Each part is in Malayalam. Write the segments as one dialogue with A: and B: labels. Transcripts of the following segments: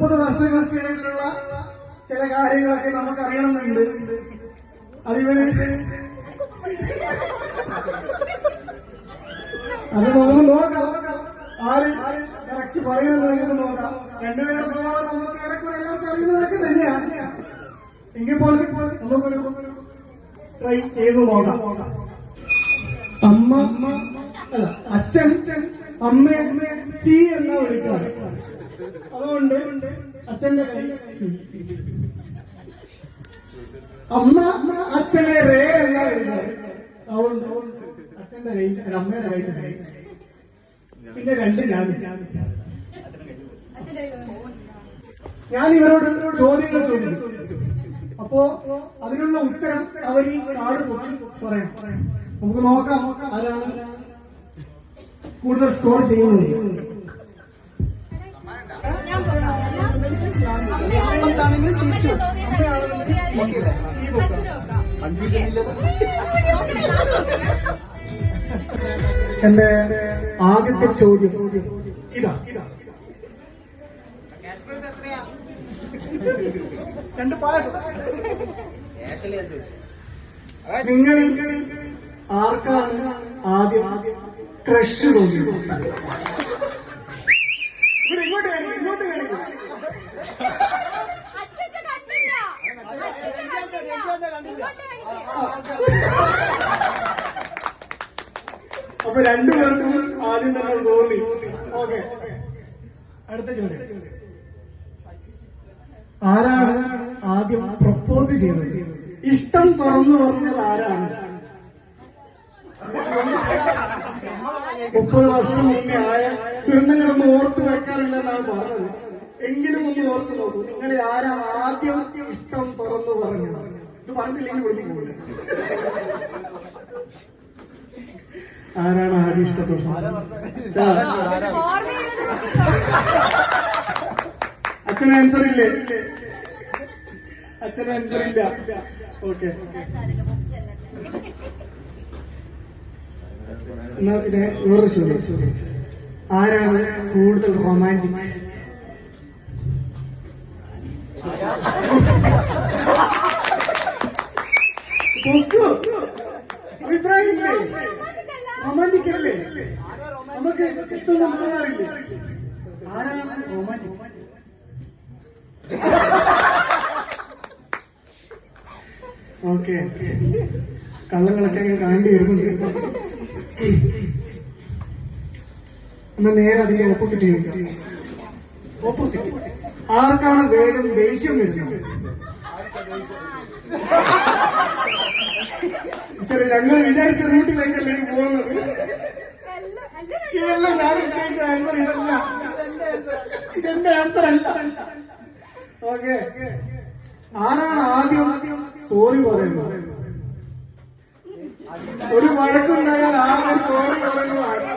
A: മുപ്പത് വർഷങ്ങൾക്കിടയിലുള്ള ചില കാര്യങ്ങളൊക്കെ നമുക്ക് അറിയണമെന്നുണ്ട് അതിവന് അത് നമുക്ക് നോക്കാം. ആര് കറക്റ്റ് പറയുന്നത് നമുക്ക് നോക്കാം. രണ്ടുപേരുടെ സ്വഭാവം നമുക്ക് ഏറെക്കുറെ എല്ലാവർക്കും അറിയുന്നതൊക്കെ തന്നെയാണ്. എങ്കിൽ പോലും നമുക്കൊരു ട്രൈ ചെയ്തു നോക്കാം. അമ്മ അല്ല അച്ഛൻ അമ്മ സി എന്നാ വിളിക്കാറ് അതുകൊണ്ട് അച്ഛന്റെ കൈ അമ്മ അച്ഛനെ റേ അതുകൊണ്ട് അച്ഛന്റെ കൈ അമ്മയുടെ കൈ. പിന്നെ രണ്ട് ഞാൻ ഞാൻ ഇവരോട് ചോദ്യങ്ങൾ ചോദിച്ചു അപ്പോ അതിനുള്ള ഉത്തരം അവർ ഈ കാർഡ് പൊട്ടി പറയണം. നമുക്ക് നോക്കാം ആരാണ് കൂടുതൽ സ്കോർ ചെയ്യുന്നത്. എന്റെ ആദ്യത്തെ ചോദ്യം ഇതാ. രണ്ട് പായസം. നിങ്ങൾ ആർക്കാണ് ആദ്യം ക്രഷ് തോന്നിയത് ഇവിടെ ഇങ്ങോട്ട് കാണിക്ക്, ഇങ്ങോട്ട് കാണിക്ക്.
B: അച്ഛന്റെ കണ്ടില്ല അച്ഛന്റെ കണ്ടില്ല ഇങ്ങോട്ട് കാണിക്ക്.
A: അപ്പൊ രണ്ടുപേർക്കും ആദ്യം തന്നെ തോന്നി. ഓക്കെ. അടുത്ത ചോദ്യം. ആരാണ് ആദ്യം പ്രപ്പോസ് ചെയ്തത്? ഇഷ്ടം തുറന്നു പറഞ്ഞത് ആരാണ്? മുപ്പത് വർഷം മുന്നേ ആയ ദുരന്തങ്ങളൊന്നും ഓർത്ത് വെക്കാറില്ലെന്നാണ് പറഞ്ഞത്. എങ്കിലും ഒന്ന് ഓർത്ത് നോക്കൂ. നിങ്ങളെ ആരാ ആദ്യം ഇഷ്ടം തുറന്നു പറഞ്ഞത്? ഇത് പറഞ്ഞില്ലെങ്കിൽ വിളിക്കൂല ആരാണ്
B: നോക്കിക്കോ.
A: അച്ഛന് ആൻസർ ഇല്ലേ? അച്ഛന് ആൻസർ ഇല്ല. ഓക്കെ എന്നാ പിന്നെ വേറൊരു ചോദ്യം. ആരാണ് കൂടുതൽ റൊമാന്റിക് അഭിപ്രായമില്ലേ റൊമാന്റിക് അല്ലേ ഇഷ്ടമൊന്നും തോന്നാറില്ലേ ആരാണ് റൊമാന്റിക് ഓക്കെ കള്ളങ്ങളൊക്കെ അങ്ങ് കാണ്ടി വരുന്നുണ്ട് എന്നാ നേരെ അതിന്റെ ഓപ്പോസിറ്റ് ചോദിക്കാം ഓപ്പോസിറ്റ് ആർക്കാണ് വേഗം ദേഷ്യം വരുന്നത് ഞങ്ങൾ വിചാരിച്ച റൂട്ടിലേക്കല്ലേ പോകുന്നത് ഇതല്ല ഞാൻ ഉദ്ദേശിച്ച ആൻസർ ഇതല്ല ഇതെന്റെ ആൻസർ അല്ല. ഓക്കെ ആരാണ് ആദ്യം സോറി പറയുന്നത്? ഒരു വഴക്കുണ്ടായാൽ ആദ്യം സോറി പറയുന്നതാണ്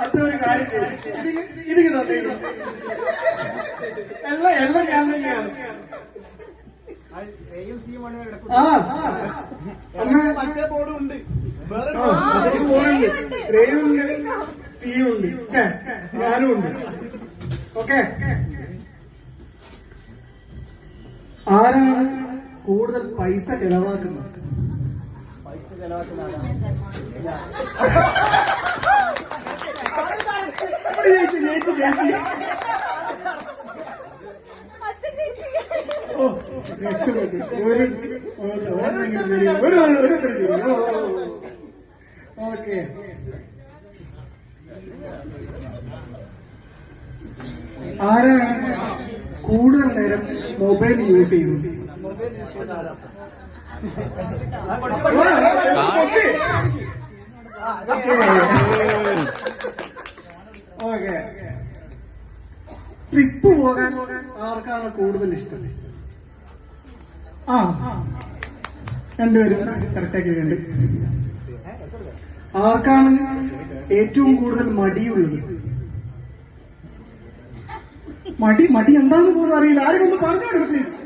A: അച്ഛൻ ഒരു കാര്യം ചെയ്യും. ഇത് ഇത് തന്നെ എല്ലാം എല്ലാം ഞാൻ തന്നെയാണ്. ആ. അമ്മ
C: മറ്റേ ബോർഡും ഉണ്ട്. വേറെ
A: സിയുണ്ട് ഞാനും ഉണ്ട് ഓക്കെ ആരാണ് കൂടുതൽ പൈസ ചെലവാക്കുന്നത്
C: പൈസ ചെലവാക്കുന്ന ആളാണ്.
A: ഇവിടെ ജയിച്ചു, ജയിച്ചു, ജയിച്ചു.
B: അച്ഛൻ ജയിച്ചു.
A: ഓ, രക്ഷപ്പെട്ടു. ഒരു ഒരു ഒരു ഒരു ഒരു ഓക്കെ ആരാണ് കൂടുതൽ നേരം മൊബൈൽ യൂസ് ചെയ്യുന്നത്. ഓക്കെ. ട്രിപ്പ് പോകാൻ ആർക്കാണ് കൂടുതൽ ഇഷ്ടം? ആ. രണ്ടുപേരും കറക്റ്റാക്കിയിട്ടുണ്ട് ആർക്കാണ് ഏറ്റവും കൂടുതൽ മടിയുള്ളത്? മടി മടി എന്താന്ന് പോലും അറിയില്ല. ആരും ഒന്ന് പറഞ്ഞു പറഞ്ഞോളൂ പ്ലീസ്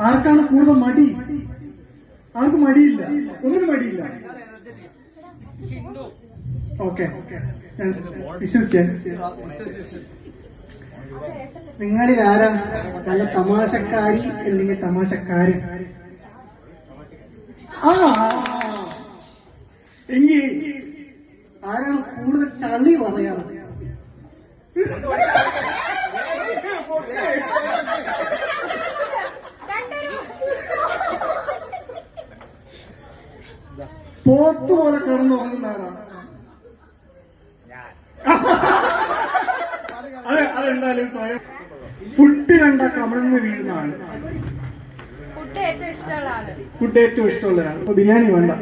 A: ആർക്കാണ് കൂടുതൽ മടി? ആർക്കും മടിയില്ല. ഒന്നിനും മടിയില്ല. ഓക്കെ വിശ്വസിക്കാൻ നിങ്ങളിൽ ആരാ? നല്ല തമാശക്കാരി അല്ലെങ്കിൽ തമാശക്കാരൻ? ആ. എങ്കിൽ ആരാണ് കൂടുതൽ ചളി പറയാറ്? പോത്തുപോലെ കിടന്നുറങ്ങുന്ന ആരാണ് അതെ അതെന്തായാലും സ്വയം ഫുഡ് കണ്ട കമഴ്ന്ന് വീഴുന്ന ആൾ.
B: ഫുഡ് ഏറ്റവും ഇഷ്ടമുള്ള
A: ആൾ ബിരിയാണി വേണ്ട.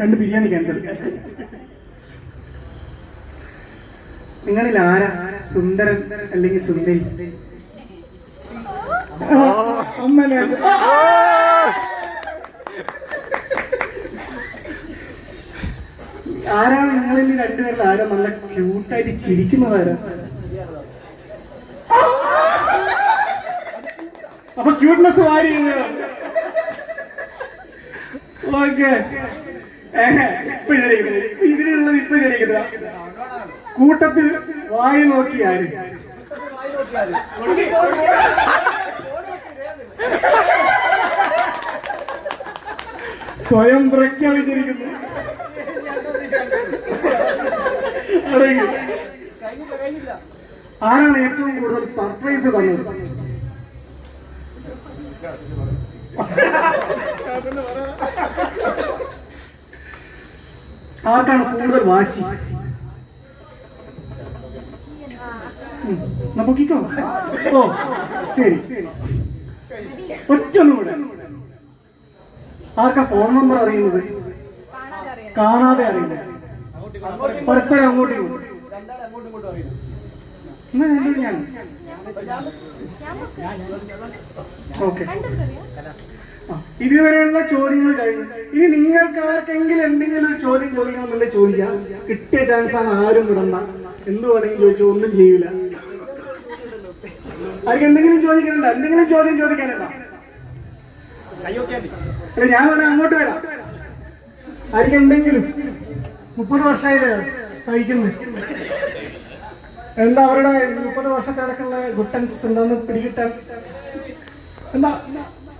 A: രണ്ട് ബിരിയാണി ക്യാൻസൽ നിങ്ങളിൽ ആരാ സുന്ദരൻ അല്ലെങ്കിൽ സുന്ദരി? അമ്മനെ ആരാണ് നിങ്ങളിൽ രണ്ടുപേരിൽ ആരാ നല്ല ക്യൂട്ടായിട്ട് ചിരിക്കുന്നതാരോ ആരാ അപ്പൊ ക്യൂട്ട്നെസ് വാരി ഓക്കെ ഇപ്പൊ ഇതിനുള്ളത് ഇപ്പൊ ശരിയാക്കുന്നത് കൂട്ടത്തിൽ വായി
C: നോക്കിയാൽ.
A: സ്വയം പ്രഖ്യാപിച്ചിരിക്കുന്നു ആരാണ് ഏറ്റവും കൂടുതൽ സർപ്രൈസ് തന്നത്? ആർക്കാണ് കൂടുതൽ വാശി? ഒറ്റൊന്നും കൂടെ ആർക്കാ ഫോൺ നമ്പർ അറിയുന്നത്?
B: കാണാതെ
C: അറിയില്ല
A: പരസ്പരം അങ്ങോട്ടും ഇങ്ങോട്ടും. ഓക്കെ. ഇതുവരെയുള്ള ചോദ്യങ്ങൾ കഴിഞ്ഞു. ഇനി നിങ്ങൾക്ക് ആർക്കെങ്കിലും എന്തെങ്കിലും ഒരു ചോദ്യം ചോദിക്കണമെന്നുണ്ടെങ്കിൽ ചോദിക്കാം. കിട്ടിയ ചാൻസ് ആണ് ആരും വിടണ്ട. എന്ത് വേണമെങ്കിലും ചോദിച്ചു ഒന്നും ചെയ്യൂല. ആർക്ക് എന്തെങ്കിലും ചോദിക്കാനുണ്ടോ? എന്തെങ്കിലും ചോദ്യം ചോദിക്കാനുണ്ടോ? അല്ല ഞാൻ വേണേ അങ്ങോട്ട് വരാം. ആർക്ക് എന്തെങ്കിലും മുപ്പത് വർഷമായില്ലേ സഹിക്കുന്നു. എന്താ അവരുടെ മുപ്പത് വർഷത്തെ അടക്കമുള്ള ഗുട്ടൻസ് എന്താന്ന് പിടികിട്ടാൻ? എന്താ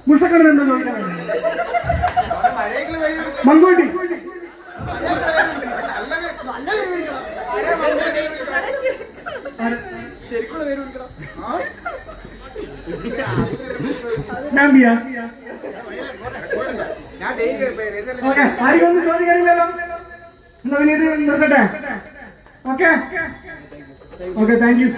A: മുൾസക്കടന് എന്താ ചോദിക്കാനുണ്ട് മങ്കോട്ടി. ആര്?
C: ശരിക്കുള്ള പേര് വിളിക്കണം
A: ഒന്നും ചോദിക്കാനില്ലല്ലോ. എന്നാ പിന്നെ ഇത് നിർത്തട്ടെ? Okay okay thank you